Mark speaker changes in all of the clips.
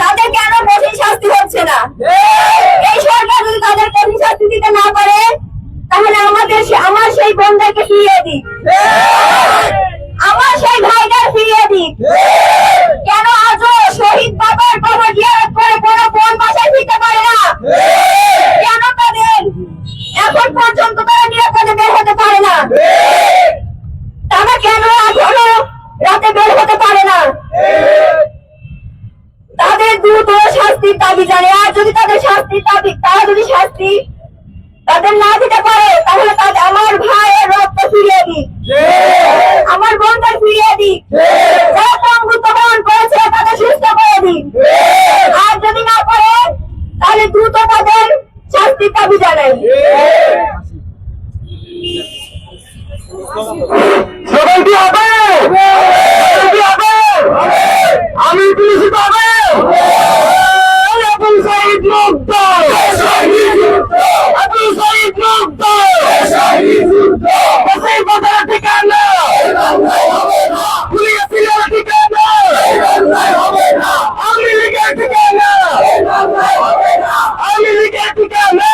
Speaker 1: তাদের কেন কঠিন শাস্তি হচ্ছে না? এই সরকার যদি তাদের কঠিন শাস্তি দিতে না পারে, তাহলে আমাদের আমার সেই বোনদেরকে ফিরিয়ে দিক। আমার সেই ভাইদের ফিরিয়ে দিক। কেন আজও শহীদ বাবার কবর জিয়ারত করে কোনো বোন বাসায় ফিরতে পারে না? কেন তাদের এখন পর্যন্ত তারা নিরাপদে বের হতে পারে না? তারা কেন এখনও রাতে বের হতে পারে না? দ্রুত শাস্তির দাবি জানে, আর যদি তাদের শাস্তির দাবি তারা যদি শাস্তি তাদের না দিতে পারে, তাহলে তাদের আমার ভাইয়ের রক্ত ফিরিয়ে দিক আমার বোনদের ফিরিয়ে দিক
Speaker 2: আমি পুলিশ পাবে আবুল সাইদ মুক্ত আবুল সাইদ মুক্ত সেই বাজার ঠিকানা পুলিশ ফিরার ঠিকানা আমি লিগের ঠিকানা আমি লিগের ঠিকানা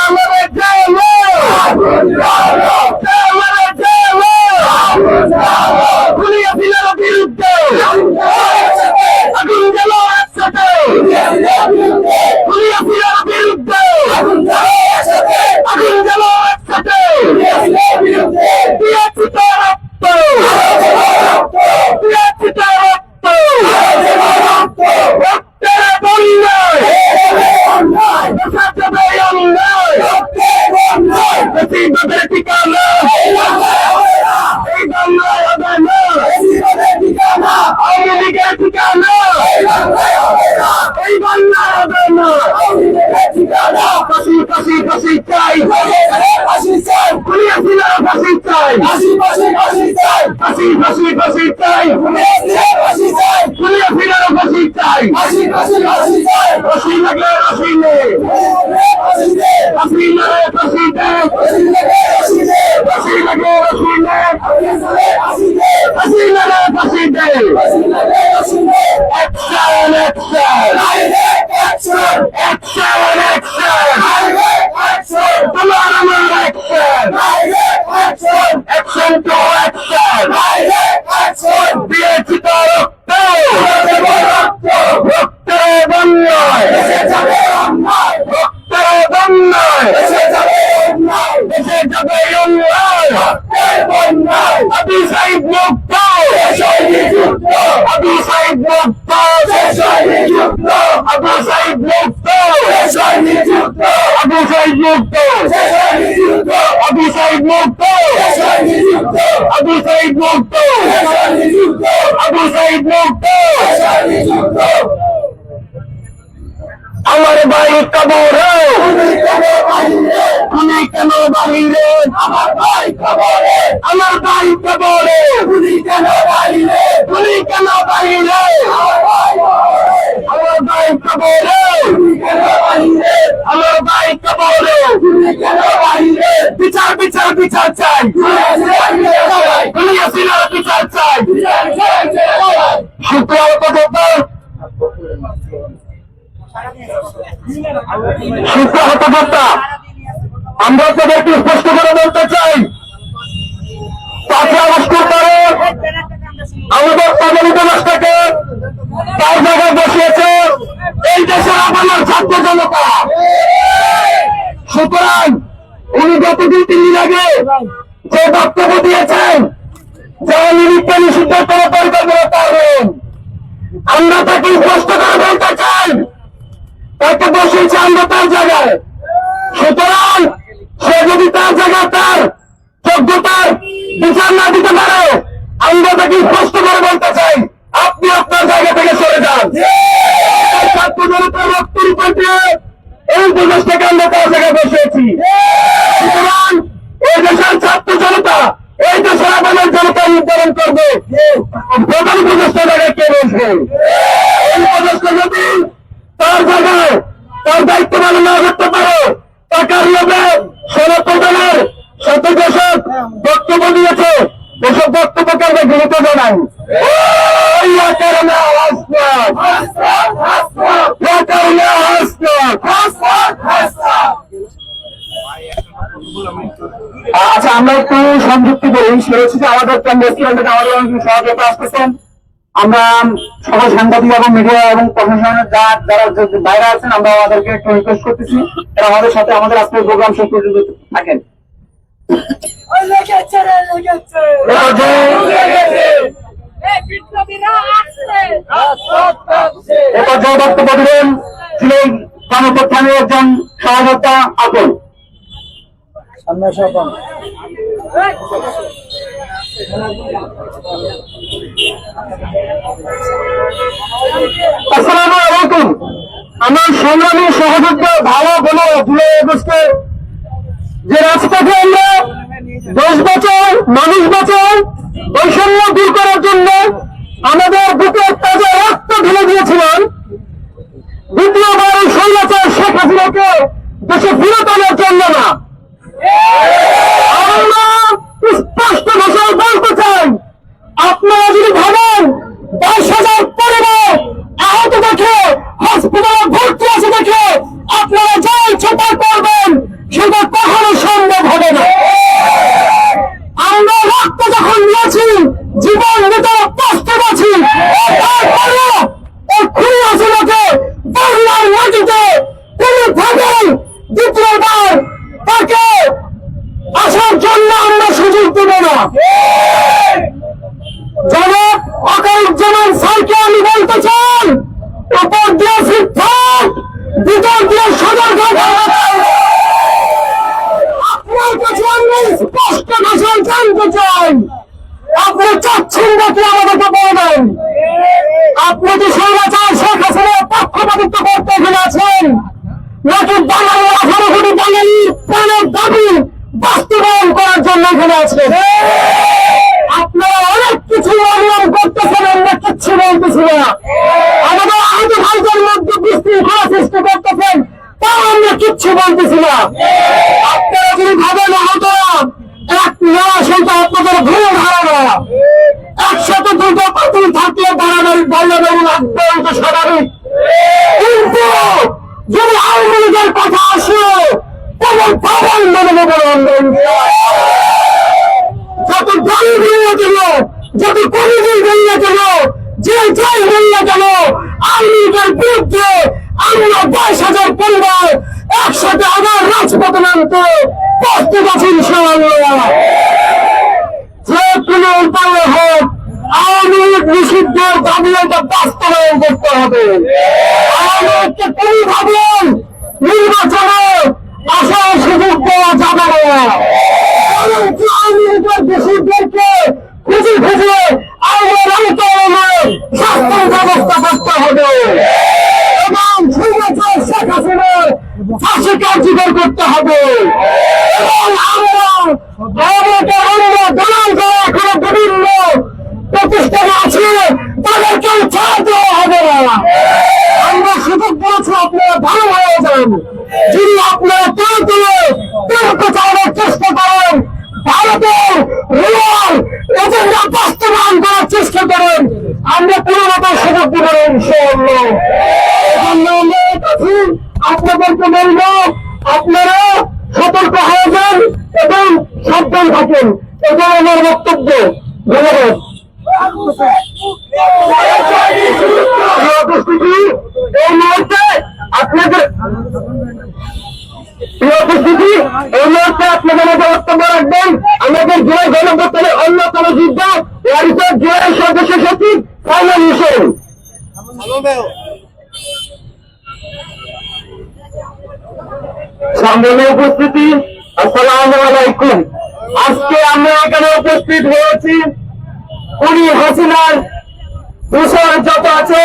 Speaker 2: আমাদের জেলে আমাদের জেলে পুলিশ ফিরার বিরুদ্ধে আগুন গেল একসাথে পুলিশ ফিরার বিরুদ্ধে আগুন গেল একসাথে দিয়েছি তো রক্ত দিয়েছি তো রক্ত রক্তের বন্যায় দেখা যাবে অন্যায় বেশিরভাগের ঠিকানা এই বাংলায় হবে না লীগের ঠিকানা। এই বাংলায় হবে না ফাঁসি ফাঁসি ফাঁসি চাই। পুলিশ দিলার ফাঁসি চাই। ফাঁসি ফাঁসি ফাঁসি চাই। পুলিশ দিলার ফাঁসি চাই। ফাঁসি লাগলে ফাঁসি নে। ফাঁসি লাগে ফাঁসি দে ফাঁসি লাগে ফাঁসি নে। ফাঁসি লাগে ফাঁসি দে অ্যাকশন অ্যাকশন অ্যাকশন অ্যাকশন তোমার আমার অ্যাকশন অ্যাকশন টু অ্যাকশন দিয়েছি তো রক্ত রক্তের বন্যায় রক্তের বন্যায় দেশে যাবে অন্যায় আবি সাইদ মুক্ত আবি মুক্ত মুক্ত আবু সাইদ মুক্ত মুক্ত আবু সাইদ আমার বাড়ি কবরে তুমি কেন বাহিরে আমার ভাই কবরে আমার ভাই কবরে তুমি কেন বাহিরে তুমি কেন বাহিরে আমার ভাই কবরে আমার ভাই কবরে বিচার বিচার বিচার চাই। বিচার চাই আমরা তাদেরকে স্পষ্ট করে বলতে চাই, পাঁচই আগস্টের পরে আমাদের প্রধান উপদেষ্টাকে তার জায়গায় বসিয়েছে? এই দেশের আমার ছাত্র জনতা। সুতরাং উনি গত দুই তিন দিন আগে যে বক্তব্য দিয়েছেন, যে নিমিত্তে নিষিদ্ধ কোনো পরিকল্পনা করবেন। আমরা তাকে স্পষ্ট করে বলতে চাই, তাকে বসিয়েছে আমরা তার জায়গায়। সুতরাং সে যদি তার জায়গায় তার যোগ্যতার বিচার না দিতে পারে, আমরা তাকে স্পষ্ট করে বলতে চাই আপনি আপনার জায়গা থেকে সরে যান ছাত্র জনতার রক্তের উপরে এই প্রদেশটাকে আমরা তার জায়গায় বসিয়েছি সুতরাং এই দেশের ছাত্র জনতা এই দেশের আমাদের জনতা নির্ধারণ করবে প্রধান উপদেষ্টা জায়গায় কে বসবে এই উপদেষ্টা যদি তার জায়গায় তার দায়িত্ব পালন না করতে পারে টাকার লোভে সড়ক প্রদানের শত দশক বক্তব্য দিয়েছে এসব বক্তব্যকে আমরা গুরুত্ব জানাই ওই আচরণে আওয়াজ
Speaker 3: ওয়াকাউনা হাসনাত আচ্ছা আমরা একটু সংযুক্তি করি। সেটা হচ্ছে যে আমাদের রেস্টুরেন্টে সহযোগিতা আসতেছেন। আমরা সকল সাংবাদিক এবং মিডিয়া এবং প্রশাসনের যা যারা বাইরে আছেন, আমরা আমাদেরকে একটু রিকোয়েস্ট করতেছি। তারা আমাদের সাথে, আমাদের আজকের প্রোগ্রাম শেষ পর্যন্ত থাকেন। বক্তব্য দিলেন, ছিলেন একজন সহযোদ্ধা আপন আসসালামু আলাইকুম। আমার সংগ্রামী সহযোদ্ধা ভালো বলে, জুলাই আগস্টে যে রাজপথে আমরা দশ বছর মানুষ বছর বৈষম্য দূর জন্য আমাদের বুকের তাজা রক্ত ঢেলে দিয়েছিলাম দ্বিতীয়বার এই স্বৈরাচার শেখ হাসিনাকে দেশে ফিরত আনার জন্য না আমরা স্পষ্ট ভাষায় বলতে চাই আপনারা যদি ভাবেন দশ হাজার পরিবার আহত দেখে হসপিটালে ভর্তি আছে দেখে আপনারা যা ইচ্ছে তা করবেন সেটা কখনো সম্ভব হবে না আমরা রক্ত যখন নিয়েছি জীবন নিতে প্রস্তুত আছি তারপরে এই খুনি আসলাকে বাংলার মাটিতে কোনোভাবে দ্বিতীয়বার তাকে আসার জন্য আমরা সুযোগ দেব না জনাব অকালুজ্জামান স্যারকে আমি বলতে চাই উপর দিয়ে শিক্ষক ভিতর দিয়ে সদর আপনার কাছে আমি স্পষ্ট ভাষায় জানতে চাই আপনি চাচ্ছেন নাকি আমাদেরকে বলবেন আপনি কি সর্বাচার শেখ হাসিনার পক্ষপাতিত্ব করতে এখানে আছেন নাকি বাঙালি আঠারো কোটি বাঙালি প্রাণের দাবি বাস্তবায়ন করার জন্য এখানে আছেন। আপনারা অনেক কিছু অনিয়ম করতেছেন, আমরা কিচ্ছু বলতেছি না। আমাদের আহত ভাইদের মধ্যে বিশৃঙ্খলা সৃষ্টি করতেছেন, তাও আমরা কিচ্ছু বলতেছি না। আপনারা যদি ভাবেন, আহত এক না সেটা আপনাদের ভুল ধারণা। কিন্তু যদি আওয়ামী লীগের কথা আসে তবে পাবেন মনে মনে আন্দোলন যত গাড়ি বেরিয়ে গেল, যত কমিটি বেরিয়ে গেল যে যাই বেরিয়ে গেল, আওয়ামী লীগের বিরুদ্ধে আমরা বাইশ হাজার পরিবার একসাথে আবার রাজপথে নামতে প্রস্তুত আছি, ইনশাআল্লাহ। যে কোনো উপায়ে নিষিদ্ধের দাবি এটা বাস্তবায়ন করতে হবে। লীগকে কোনোভাবে নির্বাচনে আসার সুযোগ দেওয়া যাবে না। খুঁজে খুঁজে আইনের আওতায় শাস্তির ব্যবস্থা করতে হবে। এবং সুবিচার শেখ হাসিনার করতে হবে। এবং আমরা অন্য দলাল বিভিন্ন প্রতিষ্ঠানে আছে তাদেরকে ছাড় দেওয়া হবে না আমরা সুযোগ বলেছি আপনারা ভালো হয়ে যান যদি আপনারা তেল তুলে তেলকে চালানোর চেষ্টা করেন ভারতের রুয়াল এজেন্ডা বাস্তবায়ন করার চেষ্টা করেন আমরা কোনো মতো সুযোগ দেব না ইনশাআল্লাহ এজন্য আমরা কাছে আপনাদেরকে বলব আপনারা সতর্ক হয়ে যান এবং সাবধান থাকেন এটা আমার বক্তব্য ধন্যবাদ প্রিয় উপস্থিতি, এই মুহূর্তে আপনাদের প্রিয় উপস্থিতি এই মুহূর্তে আপনাদের মধ্যে বক্তব্য রাখবেন আমাদের জেলা গণপত্রের অন্যতম যোদ্ধা ওয়ারিসের জেলার সদস্য সচিব সাইমন হোসেন সম্মানীয় উপস্থিতি আসসালামু আলাইকুম আজকে আমরা এখানে উপস্থিত হয়েছি উনি হাসিনার দূষণ যত আছে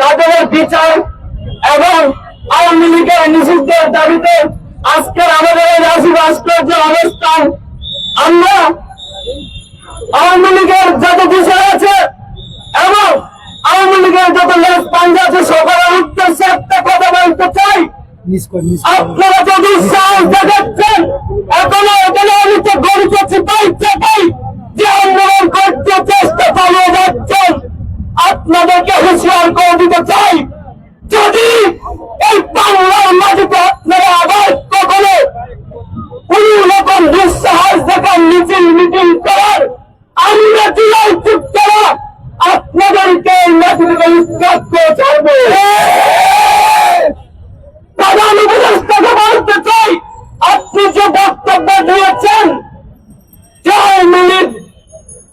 Speaker 3: তাদের বিচার এবং আওয়ামী লীগের নিষিদ্ধের দাবিতে আজকের আমাদের এই রাশি ভাস্কর্য অবস্থান। আমরা আওয়ামী লীগের যত বিষয় আছে এবং আওয়ামী লীগের যত লেস পাঞ্জা আছে সকলের উদ্দেশ্যে একটা কথা বলতে চাই। আপনারা যদি সাহস দেখাচ্ছেন এখনও এখানে আমি তো গরিব চিপাই চাপাই যে আন্দোলন করতে চেষ্টা চালিয়ে যাচ্ছেন
Speaker 4: আপনাদেরকে হুঁশিয়ার করে দিতে চাই যদি এই বাংলার মাটিতে আপনারা আবার কখনো কোন রকম দুঃসাহস দেখার মিছিল মিটিং করার আমরা জুলাই চুক্তারা আপনাদেরকে এই মাটি থেকে উৎখাত করে ছাড়বো প্রধান উপদেষ্টাকে বলতে চাই আপনি যে বক্তব্য দিয়েছেন চার মিনিট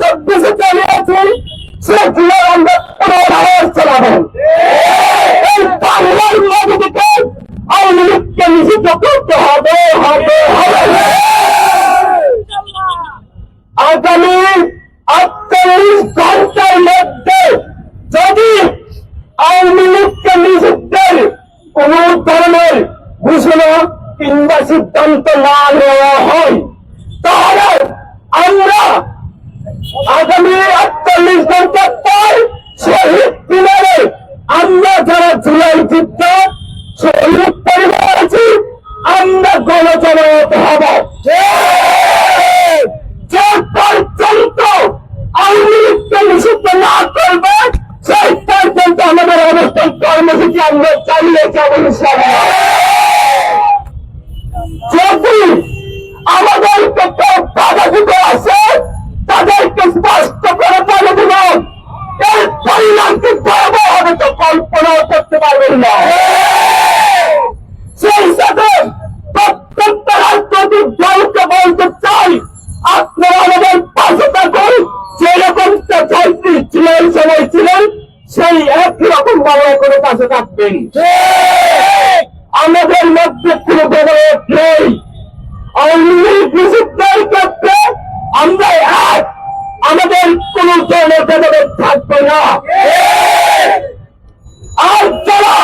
Speaker 4: চব্বিশে চালিয়েছি সে থাকবেন আমাদের মধ্যে কোনো ভেদাভেদ নেই। আওয়ামী আমরা এক। আমাদের কোন ধরনের ভেদাভেদ থাকবে না। আর যারা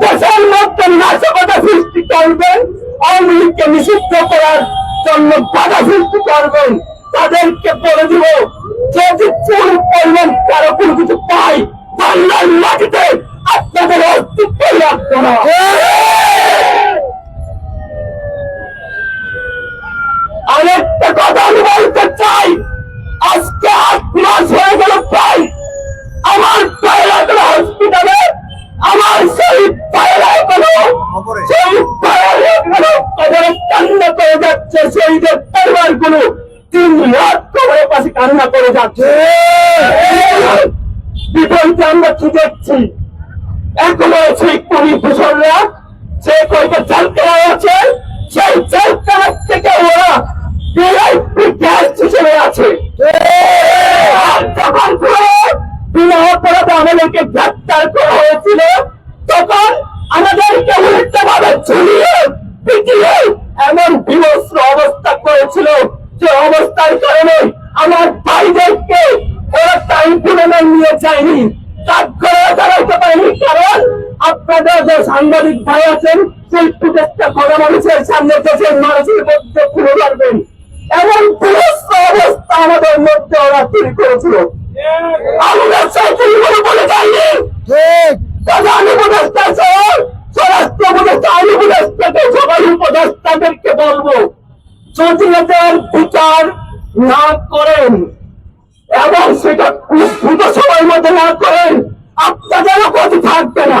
Speaker 4: দেশের মধ্যে নাশকতা সৃষ্টি করবেন আওয়ামী লীগকে নিষিদ্ধ করার জন্য বাধা সৃষ্টি করবেন তাদেরকে বলে দিব যদি চুল পরিমাণ কারও কোনো কিছু পাই বাংলার মাটিতে আপনাদের অস্তিত্ব রাখবে না আরেকটা কথা আমি বলতে চাই। আজকে আট মাস হয়ে গেল প্রায়। আমার পায়রা হসপিটালে আমার সেই পায়রা এখনও সেই পায়রা এখনও কবরে কান্না করে যাচ্ছে শহীদের পরিবারগুলো তিন রাত কবরের পাশে কান্না করে যাচ্ছে। এখনও সেই পরিভূষণরা সে কয়েকটা চালকারা আছে সেই চালকার থেকে ওরা ভিআইপি গ্যাস হিসেবে আছে। আর যখন করে বিনা অপরাধে আমাদেরকে গ্রেপ্তার করা হয়েছিল তখন আমাদেরকে উল্টো ভাবে ঝুলিয়ে পিটিয়ে এমন বিভস্র অবস্থা করেছিল যে অবস্থার কারণে আমার ভাইদেরকে ওরা ট্রাইব্যুনালে নিয়ে যায়নি কাজ করে দাঁড়াইতে পারেনি কারণ আপনাদের যে সাংবাদিক ভাই আছেন সেই ফুটেজটা ঘন মানুষের সামনে দেশের মানুষের মধ্যে তুলে ধরবেন এমন বিভস্র অবস্থা আমাদের মধ্যে ওরা তৈরি করেছিল। আমরা সেই তৈরি বলে যাইনি। প্রধান উপদেষ্টা সহ স্বরাষ্ট্র উপদেষ্টা আইন উপদেষ্টাকে সবাই উপদেষ্টাদেরকে বলব যদি এদের বিচার না করেন এবং সেটা খুব দ্রুত সময়ের মধ্যে না করেন আপনাদেরও গতি থাকবে না।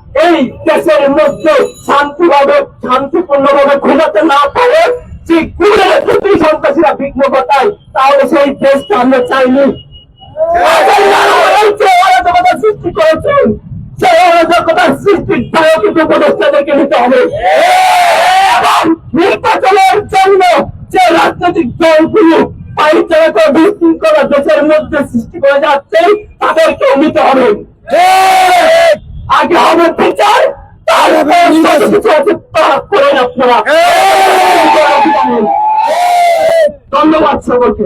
Speaker 4: এই দেশের মধ্যে শান্তিভাবে, শান্তিপূর্ণভাবে ঘুমাতে না পারে, যে ঘুরে যদি সন্ত্রাসীরা বিঘ্ন ঘটায়, তাহলে সেই দেশটা আমরা চাইনি। বিশৃঙ্খলা দেশের মধ্যে সৃষ্টি করে যাচ্ছে তাদেরকে নিতে হবে। আগে হবে বিচার তারপর করেন আপনারা। ধন্যবাদ সকলকে।